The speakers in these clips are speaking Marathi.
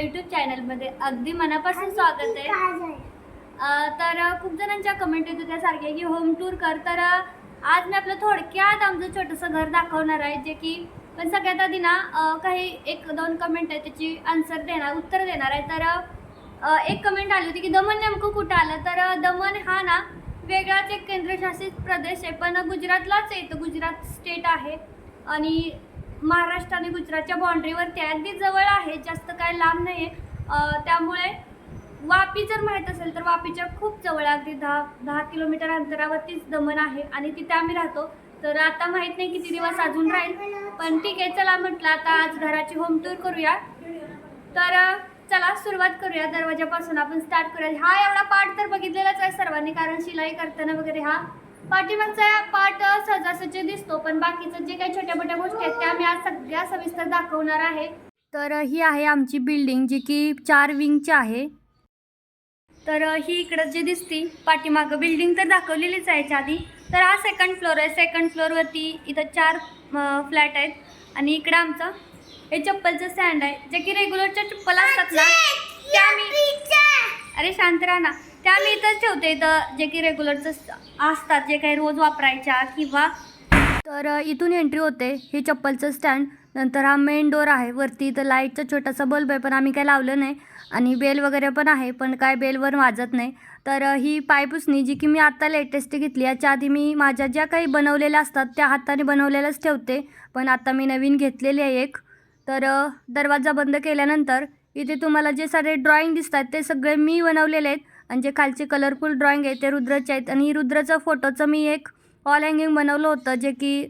यूट्यूब चॅनलमध्ये अगदी मनापासून स्वागत आहे. अ, तर खूप जणांच्या कमेंट येत होत्या सारख्या की होम टूर कर. तर आज मी आपलं थोडक्यात आमचं छोटंसं घर दाखवणार आहे जे की पण सगळ्यात आधी ना अ, काही एक दोन कमेंट आहे त्याची आन्सर देणार उत्तर देणार आहे. तर अ, एक कमेंट आली होती की दमन नेमकं कुठं आलं? तर अ, दमन हा ना वेगळाच एक केंद्रशासित प्रदेश आहे पण गुजरातलाच येतं गुजरात स्टेट आहे आणि महाराष्ट्र आणि गुजरातच्या बाँड्रीवरती आहे अगदी जवळ आहे जास्त काय लांब नाही आहे त्यामुळे वापी जर माहीत असेल तर वापीच्या खूप जवळ अगदी दहा दहा किलोमीटर अंतरावरतीच दमण आहे आणि तिथे आम्ही राहतो. तर आता माहीत नाही किती दिवस अजून राहील पण ठीक आहे चला म्हटलं आता आज घराची होम टूर करूया. तर चला सुरुवात करूया दरवाजापासून आपण स्टार्ट करूया. हा एवढा पार्ट तर बघितलेलाच आहे सर्वांनी कारण शिलाई करताना वगैरे हा पाठीमागचा पार्ट सहजासहजी दिसतो पण बाकीचं जे काही छोट्या मोठ्या गोष्टी आहेत त्या मी आज सगळ्या सविस्तर दाखवणार आहे. तर ही आहे आमची बिल्डिंग जी की चार विंगची आहे. तर ही इकडं जे दिसती पाठीमागं बिल्डिंग तर दाखवलेलीच आहे आधी. तर हा सेकंड फ्लोर आहे. सेकंड फ्लोअरवरती इथं चार फ्लॅट आहेत. आणि इकडं आमचं हे चप्पलचं स्टँड आहे. जे की रेग्युलरच्या चप्पल असतात ना त्या मी अरे शांत राहा ना. त्या मी इथंच ठेवते इथं जे की रेग्युलरचं असतात जे काही रोज वापरायच्या किंवा तर इथून एंट्री होते हे चप्पलचं स्टँड नंतर हा मेन डोर आहे वरती इथं लाईटचा छोटासा बल्ब आहे पण आम्ही काय लावलं नाही. आणि बेल वगैरे पण आहे पण काय बेलवर वाजत नाही. तर ही पायपुसणी जी की मी आत्ता लेटेस्ट घेतली याच्या आधी मी माझ्या ज्या काही बनवलेल्या असतात त्या हाताने बनवलेल्याच ठेवते. पण आता मी नवीन घेतलेली आहे एक. तर दरवाजा बंद केल्यानंतर इथे तुम्हाला जे सारे ड्रॉइंग दिसतात ते सगळे मी बनवलेले आहेत. आणि जे खालचे कलरफुल ड्रॉइंग आहे ते रुद्राचे आहेत. आणि रुद्रचं फोटोचं मी एक वॉल हँगिंग बनवलं होतं जे की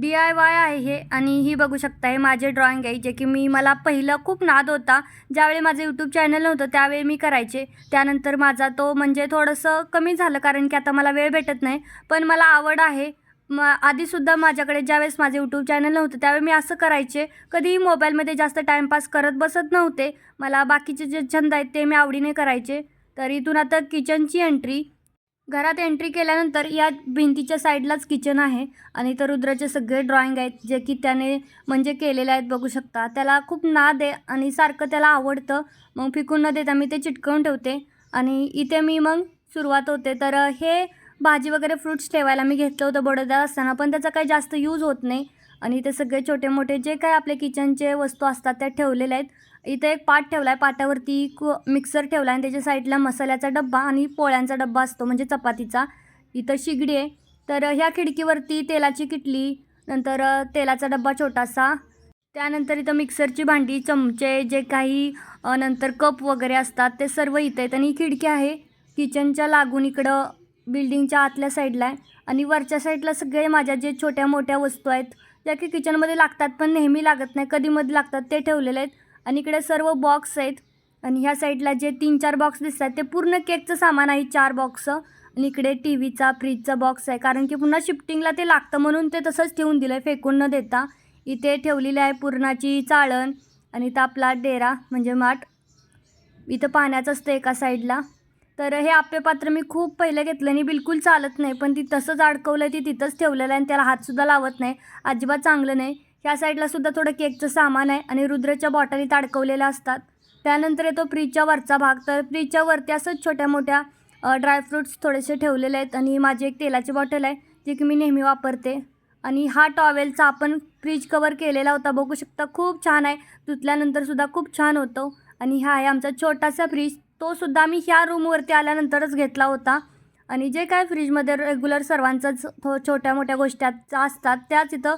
डी आय वाय आहे हे. आणि ही बघू शकता हे माझे ड्रॉइंग आहे जे की मी मला पहिलं खूप नाद होता. ज्यावेळी माझं यूट्यूब चॅनल नव्हतं त्यावेळी मी करायचे. त्यानंतर माझा तो म्हणजे थोडंसं कमी झालं कारण की आता मला वेळ भेटत नाही. पण मला आवड आहे. म आधीसुद्धा माझ्याकडे ज्यावेळेस माझे यूट्यूब चॅनल नव्हतं त्यावेळी मी असं करायचे. कधीही मोबाईलमध्ये जास्त टाईमपास करत बसत नव्हते. मला बाकीचे जे छंद आहेत ते मी आवडीने करायचे. तर इथून आता किचनची एंट्री. घरात एंट्री केल्यानंतर या भिंतीच्या साईडलाच किचन आहे आणि इथं रुद्राचे सगळे ड्रॉइंग आहेत जे की त्याने म्हणजे केलेले आहेत बघू शकता. त्याला खूप नाद आहे आणि सारखं त्याला आवडतं. मग फिकून न देता मी ते चिटकवून ठेवते आणि इथे मी मग सुरुवात होते. तर हे भाजी वगैरे फ्रुट्स ठेवायला मी घेतलं होतं बडोद्यात असताना पण त्याचा काही जास्त यूज होत नाही. आणि इथे सगळे छोटे मोठे जे काय आपले किचनचे वस्तू असतात त्या ठेवलेल्या आहेत. इथे एक पाट ठेवला आहे पाटावरती कु मिक्सर ठेवला आहे आणि त्याच्या साईडला मसाल्याचा डब्बा आणि पोळ्यांचा डब्बा असतो म्हणजे चपातीचा. इथं शिगडी आहे. तर ह्या खिडकीवरती तेलाची किटली नंतर तेलाचा डब्बा छोटासा. त्यानंतर इथं मिक्सरची भांडी चमचे जे काही नंतर कप वगैरे असतात ते सर्व इथं आहेत. आणि ही खिडकी आहे किचनच्या लागून इकडं बिल्डिंगच्या आतल्या साईडला आहे. आणि वरच्या साईडला सगळे माझ्या जे छोट्या मोठ्या वस्तू आहेत ज्या की किचनमध्ये लागतात पण नेहमी लागत नाही कधीमध्ये लागतात ते ठेवलेले आहेत. आणि इकडे सर्व बॉक्स आहेत. आणि ह्या साईडला जे तीन चार बॉक्स दिसतात ते पूर्ण केकचं सामान आहे चार बॉक्स आणि इकडे टी व्हीचा फ्रीजचा बॉक्स आहे. कारण की पुन्हा शिफ्टिंगला ते लागतं म्हणून ते तसंच ठेवून दिलं आहे फेकून न देता. इथे ठेवलेली आहे पुरणाची चाळण आणि इथं आपला डेरा म्हणजे माठ. इथं पाण्याचं असतं एका साईडला तर हे आप्यपात्र मी खूप पहिलं घेतलं आणि बिलकुल चालत नाही. पण ती तसंच अडकवलं आहे ती तिथंच ठेवलेलं आहे आणि त्याला हातसुद्धा लावत नाही. अजिबात चांगलं नाही. ह्या साईडला सुद्धा थोडं केकचं सामान आहे आणि रुद्राच्या बॉटलीत अडकवलेल्या असतात. त्यानंतर येतो फ्रीजच्या वरचा भाग. तर फ्रीजच्या वरती असंच छोट्या मोठ्या ड्रायफ्रूट्स थोडेसे ठेवलेले आहेत आणि माझी एक तेलाची बॉटल आहे जी की मी नेहमी वापरते. आणि हा टॉवेलचा आपण फ्रीज कवर केलेला होता बघू शकता खूप छान आहे. धुतल्यानंतर सुद्धा खूप छान होतो. आणि हा आहे आमचा छोटासा फ्रीज. तोसुद्धा आम्ही मी ह्या रूमवरती आल्यानंतरच घेतला होता. आणि जे काय फ्रीजमध्ये रेग्युलर सर्वांचंच थो छोट्या मोठ्या गोष्टी असतात त्याच इथं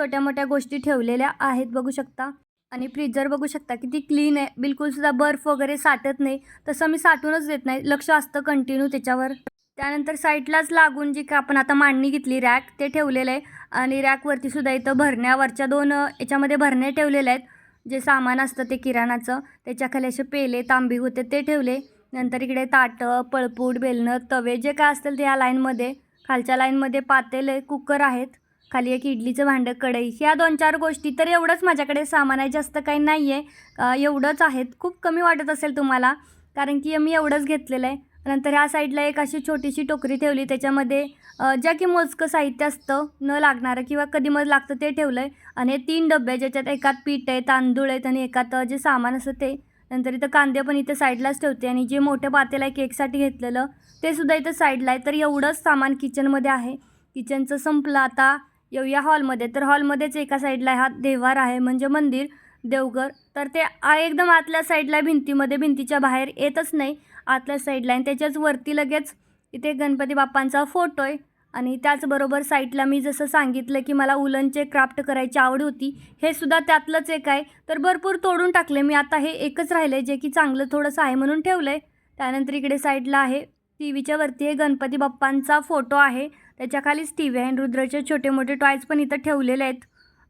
छोट्या मोठ्या गोष्टी ठेवलेल्या आहेत बघू शकता. आणि फ्रीजर बघू शकता किती क्लीन आहे. बिलकुलसुद्धा बर्फ वगैरे साठत नाही. तसं मी साठूनच देत नाही. लक्ष असतं कंटिन्यू त्याच्यावर. त्यानंतर साईडलाच लागून जी का आपण आता मांडणी घेतली रॅक ते ठेवलेलं आहे. आणि रॅकवरती सुद्धा इथं भरण्यावरच्या दोन याच्यामध्ये भरणे ठेवलेले आहेत. जे सामान असतं ते किराणाचं. त्याच्याखाली असे पेले तांबी होते ते ठेवले. नंतर इकडे ताटं पळपूट बेलणं तवे जे काय असतील ते या लाईनमध्ये खालच्या लाईनमध्ये पातेले कुकर आहेत. खाली एक इडलीचं भांडं कढई ह्या दोन चार गोष्टी तर एवढंच माझ्याकडे सामान आहे जास्त काही नाही आहे एवढंच आहेत. खूप कमी वाटत असेल तुम्हाला कारण की मी एवढंच घेतलेलं आहे. नंतर ह्या साईडला एक अशी छोटीशी टोकरी ठेवली त्याच्यामध्ये ज्या की मोजकं साहित्य असतं न लागणारं किंवा कधी मग लागतं ते ठेवलं आहे आणि हे तीन डबे ज्याच्यात एकात पीठ आहे तांदूळ आहेत आणि एकात जे सामान असतं ते. नंतर इथं कांदे पण इथं साईडलाच ठेवते आणि जे मोठं पातेलं आहे केकसाठी घेतलेलं ते सुद्धा इथं साईडला आहे. तर एवढंच सामान किचनमध्ये आहे. किचनचं संपलं. आता येऊया हॉलमध्ये. तर हॉलमध्येच एका साईडला हा देवार आहे म्हणजे मंदिर देवघर. तर ते एकदम आतल्या साईडला आहे भिंतीमध्ये भिंतीच्या बाहेर येतच नाही. आतल्या साईडला आणि त्याच्याच वरती लगेच इथे गणपती बाप्पांचा फोटो आहे. आणि त्याचबरोबर साईडला मी जसं सांगितलं की मला उलनचे क्राफ्ट करायची आवड होती हे सुद्धा त्यातलंच एक आहे. तर भरपूर तोडून टाकले. मी आता हे एकच राहिले जे की चांगलं थोडंसं आहे म्हणून ठेवलं आहे त्यानंतर इकडे साईडला आहे टी व्हीच्या वरती हे गणपती बाप्पांचा फोटो आहे. त्याच्याखाली टी व्ही आहे रुद्राचे छोटे मोठे टॉयज पण इथं ठेवलेले आहेत.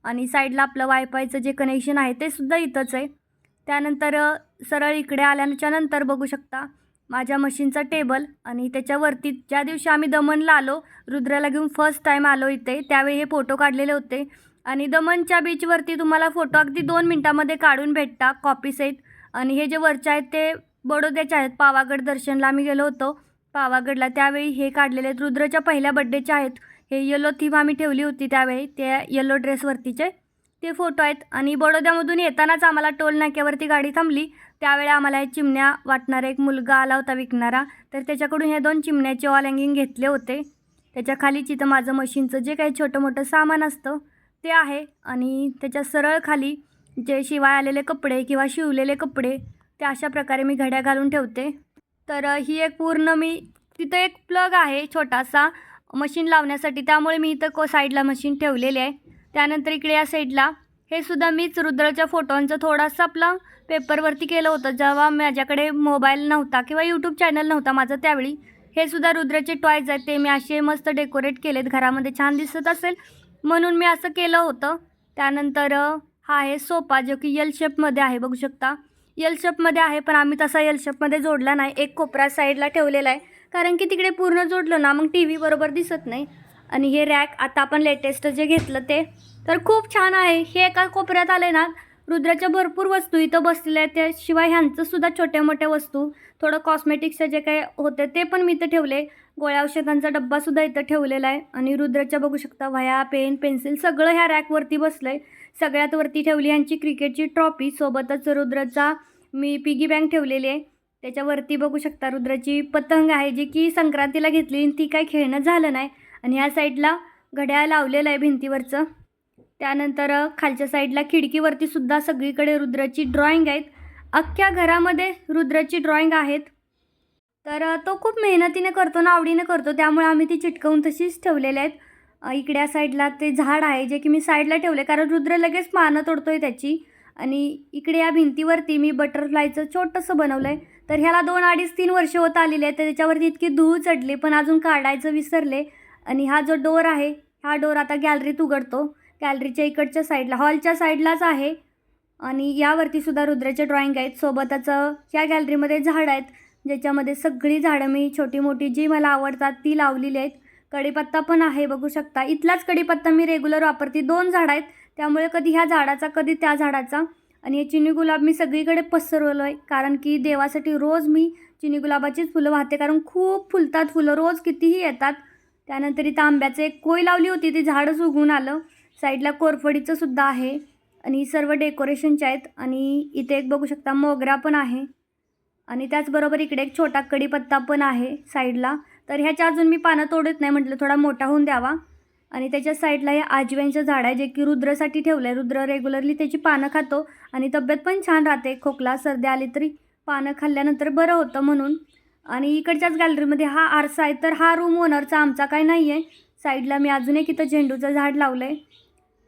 आणि साईडला आपलं वायफायचं जे कनेक्शन आहे ते सुद्धा इथंच आहे. त्यानंतर सरळ इकडे आल्याच्यानंतर बघू शकता माझ्या मशीनचा टेबल आणि त्याच्यावरती ज्या दिवशी आम्ही दमनला आलो रुद्राला घेऊन फर्स्ट टाईम आलो इथे त्यावेळी हे फोटो काढलेले होते. आणि दमनच्या बीचवरती तुम्हाला फोटो अगदी दोन मिनटामध्ये काढून भेटता कॉपी आहेत आणि हे जे वरचे आहेत ते बडोद्याचे आहेत. पावागड दर्शनला आम्ही गेलो होतो. पावागडला त्यावेळी हे काढलेले आहेत रुद्रच्या पहिल्या बड्डेचे आहेत. हे येलो थीम आम्ही ठेवली होती त्यावेळी. त्या येलो ड्रेसवरतीचे ते फोटो आहेत आणि बडोद्यामधून येतानाच आम्हाला टोल नाक्यावरती गाडी थांबली. त्यावेळी आम्हाला हे चिमण्या वाटणारा एक मुलगा आला होता विकणारा. तर त्याच्याकडून हे दोन चिमण्याचे ऑल हँगिंग घेतले होते. त्याच्या खालीच माझं मशीनचं जे काही छोटं मोठं सामान असतं ते आहे. आणि त्याच्या सरळ खाली जे शिवाय आलेले कपडे किंवा शिवलेले कपडे ते अशा प्रकारे मी घड्या घालून ठेवते. तर ही एक पूर्ण मी तिथं एक प्लग आहे छोटासा मशीन लावण्यासाठी. त्यामुळे मी इथं को साईडला मशीन ठेवलेली आहे. त्यानंतर इकडे या साईडला हे सुद्धा मीच रुद्राच्या फोटोंचं थोडासा आपला पेपरवरती केलं होतं. जेव्हा माझ्याकडे मोबाईल नव्हता किंवा यूट्यूब चॅनल नव्हता माझं त्यावेळी. हे सुद्धा रुद्राचे टॉयज आहेत. ते मी असे मस्त डेकोरेट केलेत. घरामध्ये छान दिसत असेल. म्हणून मी असं केलं होतं. त्यानंतर हा आहे सोफा जो की यल शेपमध्ये आहे. बघू शकता. यल शेपमध्ये आहे पण आम्ही तसा यल शेपमध्ये जोडला नाही. एक कोपरा साईडला ठेवलेला आहे. कारण की तिकडे पूर्ण जोडलं ना मग टी व्ही बरोबर दिसत नाही. आणि हे रॅक आता आपण लेटेस्ट जे घेतलं ते तर खूप छान आहे. हे एका कोपऱ्यात आले ना रुद्राच्या भरपूर वस्तू इथं बसलेल्या आहेत. त्याशिवाय ह्यांचंसुद्धा छोट्या मोठ्या वस्तू थोडं कॉस्मेटिक्सचं जे काही होते ते पण मी इथं ठेवले. गोळ्या औषधांचा डब्बासुद्धा इथं ठेवलेला आहे. आणि रुद्राच्या बघू शकता वह्या पेन पेन्सिल सगळं ह्या रॅकवरती बसलं आहे सगळ्यात वरती ठेवली ह्यांची क्रिकेटची ट्रॉफी सोबतच रुद्राचा मी पिगी बँक ठेवलेली आहे. त्याच्यावरती बघू शकता रुद्राची पतंग आहे जी की संक्रांतीला घेतली आणि ती काय खेळणं झालं नाही. आणि ह्या साईडला घड्याळ लावलेलं आहे भिंतीवरचं. त्यानंतर खालच्या साईडला खिडकीवरती सुद्धा सगळीकडे रुद्राची ड्रॉइंग आहेत. अख्ख्या घरामध्ये रुद्राची ड्रॉइंग आहेत. तर तो खूप मेहनतीने करतो ना आवडीने करतो. त्यामुळे आम्ही ती चिटकवून तशीच ठेवलेल्या आहेत. इकड्या साईडला ते झाड आहे जे की मी साईडला ठेवले कारण रुद्र लगेच पानं तोडतोय त्याची. आणि इकडे या भिंतीवरती मी बटरफ्लायचं छोटंसं बनवलं आहे तर ह्याला दोन अडीच तीन वर्ष होत आलेली आहे तर त्याच्यावरती इतकी धूळ चढली पण अजून काढायचं विसरले. आणि हा जो डोर आहे हा डोर आता गॅलरीत उघडतो. गॅलरीच्या इकडच्या साईडला हॉलच्या साईडलाच आहे. आणि यावरती सुद्धा रुद्राचे ड्रॉइंग आहेत. सोबतच या गॅलरीमध्ये झाडं आहेत. ज्याच्यामध्ये सगळी झाडं मी छोटी मोठी जी मला आवडतात ती लावलेली आहेत. कढीपत्ता पण आहे बघू शकता. इथलाच कढीपत्ता मी रेग्युलर वापरते. दोन झाडं आहेत. त्यामुळे कधी ह्या झाडाचा कधी त्या झाडाचा. आणि हे चिनी गुलाब मी सगळीकडे पसरवलं आहे कारण की देवासाठी रोज मी चिनी गुलाबाचीच फुलं वाहते कारण खूप फुलतात फुलं रोज कितीही येतात. त्यानंतर इथं आंब्याचं एक कोय लावली होती ती झाडच उगवून आलं. साईडला कोरफडीचं सुद्धा आहे. आणि सर्व डेकोरेशनचे आहेत. आणि इथे एक बघू शकता मोगरा पण आहे. आणि त्याचबरोबर इकडे एक छोटा कढीपत्ता पण आहे साईडला. तर ह्याच्या अजून मी पानं तोडत नाही म्हटलं थोडा मोठा होऊन द्यावा. आणि त्याच्या साईडला हे आजव्यांचं झाड आहे जे की रुद्रासाठी ठेवलं आहे रुद्र रेग्युलरली त्याची पानं खातो आणि तब्येत पण छान राहते. खोकला सर्दी आली तरी पानं खाल्ल्यानंतर बरं होतं म्हणून. आणि इकडच्याच गॅलरीमध्ये हा आरसा आहे तर हा रूम ओनरचा आमचा काय नाही आहे साईडला मी अजून एक इथं झेंडूचं झाड लावलं आहे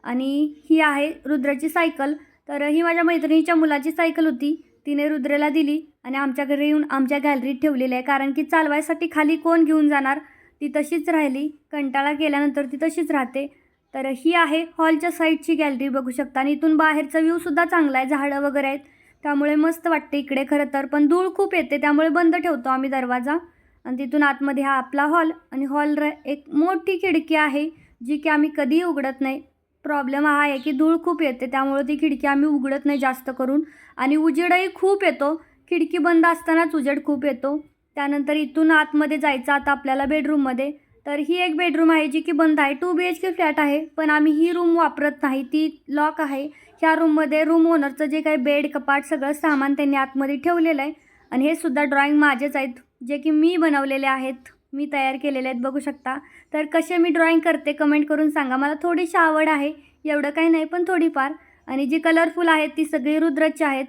आणि ही आहे रुद्राची सायकल. तर ही माझ्या मैत्रिणीच्या मुलाची सायकल होती. तिने रुद्रेला दिली आणि आमच्या घरी येऊन आमच्या गॅलरीत ठेवलेली आहे कारण की चालवायसाठी खाली कोण घेऊन जाणार? ती तशीच राहिली. कंटाळा केल्यानंतर ती तशीच राहते. तर ही आहे हॉलच्या साईडची गॅलरी बघू शकता. आणि इथून बाहेरचा व्ह्यूसुद्धा चांगला आहे. झाडं वगैरे आहेत. त्यामुळे मस्त वाटते इकडे खरं तर. पण धूळ खूप येते. त्यामुळे बंद ठेवतो आम्ही दरवाजा. आणि तिथून आतमध्ये हा आपला हॉल. आणि हॉल र एक मोठी खिडकी आहे जी की आम्ही कधीही उघडत नाही. प्रॉब्लेम हा आहे की धूळ खूप येते. त्यामुळे ती खिडकी आम्ही उघडत नाही जास्त करून. आणि उजेडही खूप येतो. खिडकी बंद असतानाच उजेड खूप येतो. त्यानंतर इथून आतमध्ये जायचं आता आपल्याला बेडरूममध्ये तर ही एक बेडरूम आहे जी की बंद आहे. Two B H K flat आहे पण आम्ही ही रूम वापरत नाही. ती लॉक आहे. ह्या रूममध्ये रूम ओनरचं जे काही बेड कपाट सगळं सामान त्यांनी आतमध्ये ठेवलेलं आहे. आणि हे सुद्धा ड्रॉइंग माझेच आहेत. जे की मी बनवलेले आहेत. मी तयार केलेले आहेत बघू शकता. तर कसे मी ड्रॉइंग करते कमेंट करून सांगा. मला थोडीशी आवड आहे. एवढं काही नाही पण थोडीफार. आणि जी कलरफुल आहेत ती सगळी रुद्रची आहेत.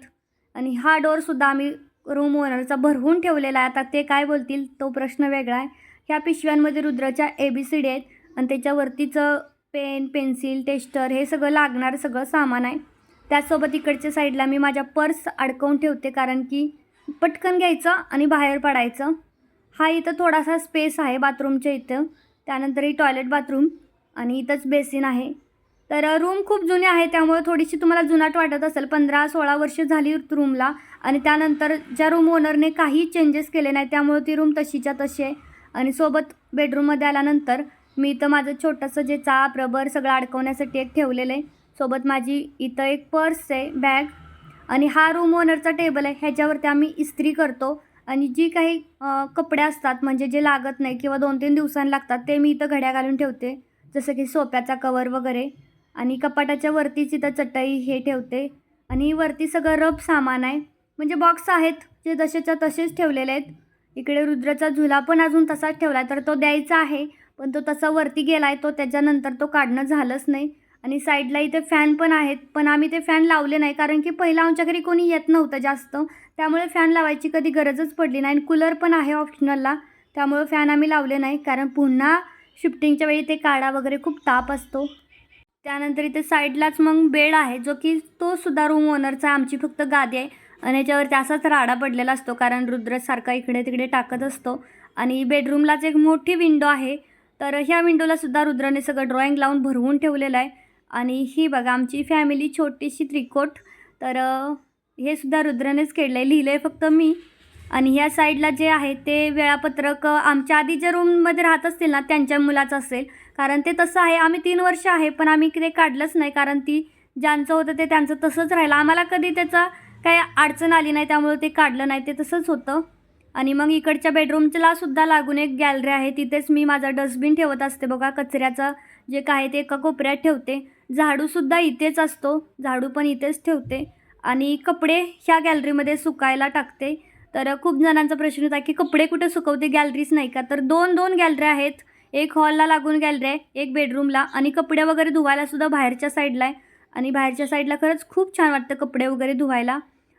आणि हा डोअरसुद्धा आम्ही रूम ओनरचा भरवून ठेवलेला आहे. आता ते काय बोलतील? तो प्रश्न वेगळा आहे. ह्या पिशव्यांमध्ये रुद्राच्या ए बी सी डी आहेत. आणि त्याच्यावरतीचं पेन पेन्सिल टेस्टर हे सगळं लागणारं सगळं सामान आहे. त्याचसोबत इकडच्या साईडला मी माझ्या पर्स अडकवून ठेवते कारण की पटकन घ्यायचं आणि बाहेर पडायचं. हा इथं थोडासा स्पेस आहे बाथरूमच्या इथं. त्यानंतर ही टॉयलेट बाथरूम आणि इथंच बेसिन आहे. तर रूम खूप जुनी आहे त्यामुळे थोडीशी तुम्हाला जुनाट वाटत असेल. पंधरा सोळा वर्ष झाली रूमला आणि त्यानंतर ज्या रूम ओनरने काही चेंजेस केले नाही त्यामुळे ती रूम तशीच्या तशी आहे. आणि सोबत बेडरूममध्ये आल्यानंतर मी इथं माझं छोटंसं जे चाप रबर सगळं अडकवण्यासाठी एक ठेवलेलं आहे. सोबत माझी इथं एक पर्स आहे बॅग आणि हा रूम ओनरचा टेबल आहे. ह्याच्यावरती आम्ही इस्त्री करतो. आणि जी काही कपडे असतात म्हणजे जे लागत नाही किंवा दोन तीन दिवसांनी लागतात ते मी इथं घड्या घालून ठेवते. जसं की सोप्याचा कवर वगैरे. आणि कपाटाच्या वरती तिथं चटई हे ठेवते. आणि वरती सगळं रब सामान आहे. म्हणजे बॉक्स आहेत जे जसेच्या तसेच ठेवलेले आहेत. इकडे रुद्राचा झुला पण अजून तसाच ठेवला आहे तर तो द्यायचा आहे. पण तो तसा वरती गेला आहे तो त्याच्यानंतर तो काढणं झालंच नाही. आणि साईडला इथे फॅन पण आहेत पण आम्ही ते फॅन लावले नाही कारण की पहिला आमच्या घरी कोणी येत नव्हतं जास्त. त्यामुळे फॅन लावायची कधी गरजच पडली नाही. आणि कूलर पण आहे ऑप्शनलला त्यामुळे फॅन आम्ही लावले नाही कारण पुन्हा शिफ्टिंगच्या वेळी ते काढा वगैरे खूप ताप असतो. त्यानंतर इथे साईडलाच मग बेड आहे जो की तो सुद्धा रूम ओनरचा आमची फक्त गादी आहे आणि याच्यावरती असाच राडा पडलेला असतो कारण रुद्रसारखा इकडे तिकडे टाकत असतो. आणि बेडरूमलाच एक मोठी विंडो आहे. तर ह्या विंडोला सुद्धा रुद्राने सगळं ड्रॉइंग लावून भरवून ठेवलेलं आहे. आणि ही बघा आमची फॅमिली छोटीशी त्रिकोट. तर हे सुद्धा रुद्रानेच केलं आहे. लिहिलं आहे फक्त मी. आणि ह्या साईडला जे आहे ते वेळापत्रक आमच्या आधी ज्या रूममध्ये राहत असतील ना त्यांच्या मुलाचं असेल. कारण ते तसं आहे आम्ही तीन वर्ष आहे पण आम्ही ते काढलंच नाही. कारण ती ज्यांचं होतं ते त्यांचं तसंच राहिलं. आम्हाला कधी त्याचा काही अडचण आली नाही त्यामुळे ते काढलं नाही ते तसंच होतं. आणि मग इकडच्या बेडरूमला सुद्धा लागून एक गॅलरी आहे. तिथेच मी माझा डस्टबिन ठेवत असते बघा. कचऱ्याचं जे काय ते एका कोपऱ्यात ठेवते. झाडूसुद्धा इथेच असतो. झाडू पण इथेच ठेवते. आणि कपडे ह्या गॅलरीमध्ये सुकायला टाकते. तर खूप जणांचा प्रश्न होता की कपडे कुठे सुकवते? गॅलरीच नाही का? तर दोन दोन गॅलऱ्या आहेत. एक हॉलला लागून गॅलरी आहे एक बेडरूमला आणि कपडे वगैरे धुवायला सुद्धा बाहेरच्या साईडला आहे. आणि बाहेरच्या साईडला खरंच खूप छान वाटतं कपडे वगैरे धुवायला.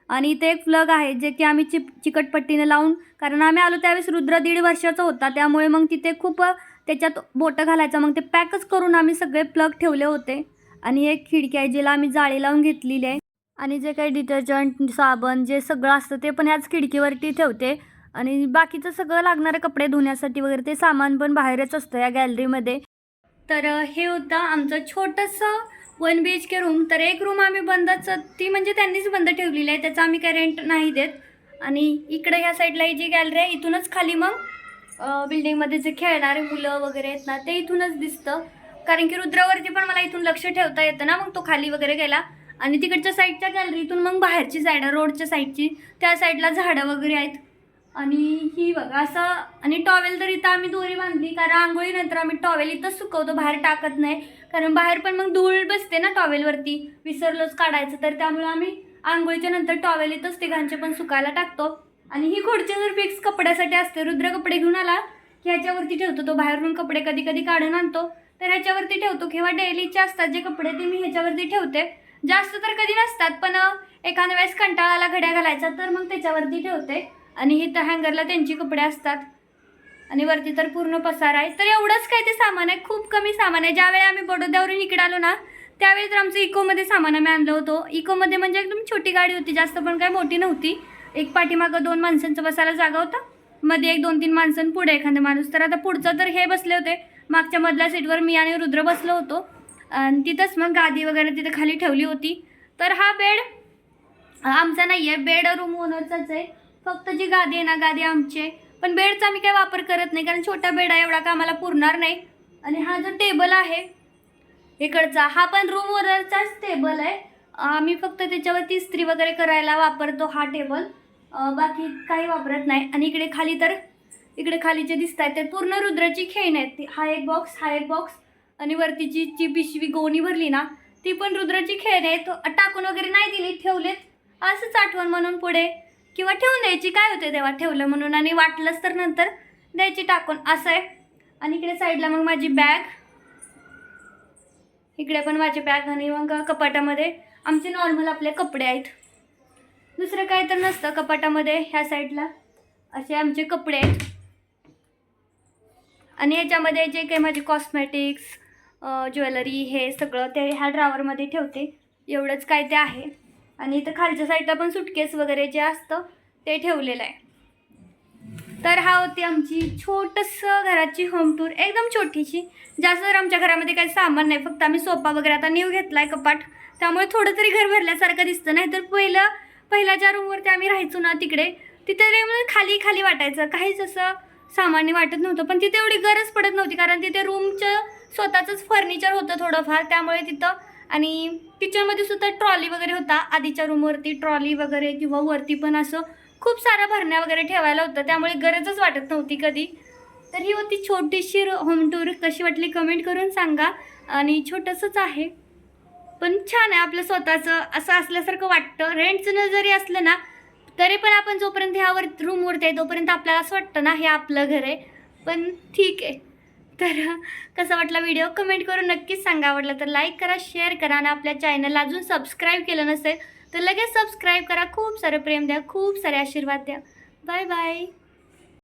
आणि इथे एक प्लग आहे जे की आम्ही चिप चिकटपट्टीने लावून कारण आम्ही आलो त्यावेळेस रुद्र दीड वर्षाचा होता. त्यामुळे मग तिथे खूप त्याच्यात बोटं घालायचं. मग ते पॅकच करून आम्ही सगळे प्लग ठेवले होते. आणि एक खिडकी आहे जिला आम्ही जाळी लावून घेतलेली आहे. आणि जे काही डिटर्जंट साबण जे सगळं असतं ते पण ह्याच खिडकीवरती ठेवते. आणि बाकीचं सगळं लागणारे कपडे धुण्यासाठी वगैरे ते सामान पण बाहेरच असतं या गॅलरीमध्ये. तर हे होतं आमचं छोटंसं one B H K room. तर एक रूम आम्ही बंदच ती म्हणजे त्यांनीच बंद ठेवलेली आहे त्याचा आम्ही काही रेंट नाही देत. आणि इकडे ह्या साईडला ही जी गॅलरी आहे इथूनच खाली मग बिल्डिंगमध्ये जे खेळणारे मुलं वगैरे आहेत ना ते इथूनच दिसतं. कारण की रुद्रावरती पण मला इथून लक्ष ठेवता येतं ना मग तो खाली वगैरे गेला. आणि तिकडच्या साईडच्या गॅलरीतून मग बाहेरची साईड आहे रोडच्या साईडची. त्या साईडला झाडं वगैरे आहेत. आणि ही बघा असं आणि टॉवेल तर इथं आम्ही दोरी बांधली कारण आंघोळीनंतर आम्ही टॉवेल इथंच सुकवतो बाहेर टाकत नाही. कारण बाहेर पण मग धूळ बसते ना टॉवेलवरती विसरलोच काढायचं तर त्यामुळे आम्ही आंघोळीच्या नंतर टॉवेल इथंच तिघांचे पण सुकायला टाकतो. आणि ही खुर्ची जर फिक्स कपड्यासाठी असते रुद्र कपडे घेऊन आला की ह्याच्यावरती ठेवतो तो बाहेरून कपडे कधी कधी काढून आणतो. तर ह्याच्यावरती ठेवतो किंवा डेलीचे असतात जे कपडे ते मी ह्याच्यावरती ठेवते. जास्त तर कधी नसतात पण एखाद्या वेळेस कंटाळाला घड्या घालायचा तर मग त्याच्यावरती ठेवते. आणि इथं हँगरला त्यांची कपडे असतात. आणि वरती तर पूर्ण पसार आहे. तर एवढंच काय ते सामान आहे. खूप कमी सामान आहे. ज्यावेळी आम्ही बडोद्यावरून इकडे आलो ना त्यावेळी तर आमचं इकोमध्ये सामान आम्ही आणलं होतो. इकोमध्ये म्हणजे एकदम छोटी गाडी होती. जास्त पण काय मोठी नव्हती. एक पाठीमागं दोन माणसांचं बसायला जागा होता. मध्ये एक दोन तीन माणसं पुढे एखादा माणूस. तर आता पुढचं तर हे बसले होते. मागच्या मधल्या सीटवर मी आणि रुद्र बसलो होतो. आणि तिथंच मग गादी वगैरे तिथं खाली ठेवली होती. तर हा बेड आमचा नाही आहे बेड रूम ओनरचाच आहे. फक्त जी गादी आहे ना गादी आमची आहे. पण बेडचा आम्ही काही वापर करत नाही कारण छोटा बेड आहे एवढा का आम्हाला पुरणार नाही. आणि हा जो टेबल आहे इकडचा हा पण रूम ओनरचाच टेबल आहे. आम्ही फक्त त्याच्यावरती इस्त्री वगैरे करायला वापरतो हा टेबल बाकी काही वापरत नाही. आणि इकडे खाली तर इकडे खाली जे दिसत आहेत ते पूर्ण रुद्राची खेळणी आहेत. ती- हा एक बॉक्स हा एक बॉक्स आणि वरतीची जी पिशवी गोणी भरली ना ती पण रुद्राची खेळ तो टाकून वगैरे नाही दिली ठेवलेत. असंच आठवण म्हणून पुढे किंवा ठेवून द्यायची काय होते तेव्हा ठेवलं म्हणून आणि वाटलंच तर नंतर द्यायची टाकून असं आहे. आणि इकडे साईडला मग माझी बॅग. इकडे पण माझी बॅग आणि मग कपाटामध्ये आमचे नॉर्मल आपले कपडे आहेत. दुसरं काय तर नसतं कपाटामध्ये ह्या साईडला. असे आमचे कपडे आहेत. आणि याच्यामध्ये जे काही माझे कॉस्मॅटिक्स ज्वेलरी हे सगळं ते ह्या ड्रावरमध्ये ठेवते. एवढंच काय ते आहे. आणि इथं खालच्या साईडला पण सुटकेस वगैरे जे असतं ते ठेवलेलं आहे. तर हा होती आमची छोटंसं घराची होम टूर एकदम छोटीशी. जास्त तर आमच्या घरामध्ये काही सामान नाही. फक्त आम्ही सोफा वगैरे आता न्यू घेतला आहे कपाट. त्यामुळे थोडं तरी घर भरल्यासारखं दिसतं. नाही तर पहिलं पहिल्या ज्या रूमवरती आम्ही राहायचो ना तिकडे. तिथे ते खाली खाली वाटायचं. काहीच असं सामान्य वाटत नव्हतं. पण तिथे एवढी गरज पडत नव्हती. कारण तिथे रूमचं स्वतःचंच फर्निचर होतं थोडंफार त्यामुळे तिथं आणि किचनमध्ये सुद्धा ट्रॉली वगैरे होता. आधीच्या रूमवरती ट्रॉली वगैरे किंवा वरती पण असं खूप साऱ्या भरण्या वगैरे ठेवायला होतं. त्यामुळे गरजच वाटत नव्हती कधी. तर ही होती छोटीशी होम टूर कशी वाटली कमेंट करून सांगा. आणि छोटंसंच आहे. पण छान आहे आपलं स्वतःचं. असं असल्यासारखं वाटतं. रेंटचं जरी असलं ना तरी पण आपण जोपर्यंत ह्यावर रूमवरती आहे तोपर्यंत आपल्याला असं वाटतं ना हे आपलं घर आहे. पण ठीक आहे. तर कसा वाटला व्हिडिओ कमेंट करून नक्कीच सांगा. आवडला तर लाईक करा शेअर करा आणि आपल्या चॅनलला अजून सबस्क्राईब केलं नसेल तर लगेच सबस्क्राईब करा. खूप सारं प्रेम द्या खूप सारे आशीर्वाद द्या. Bye bye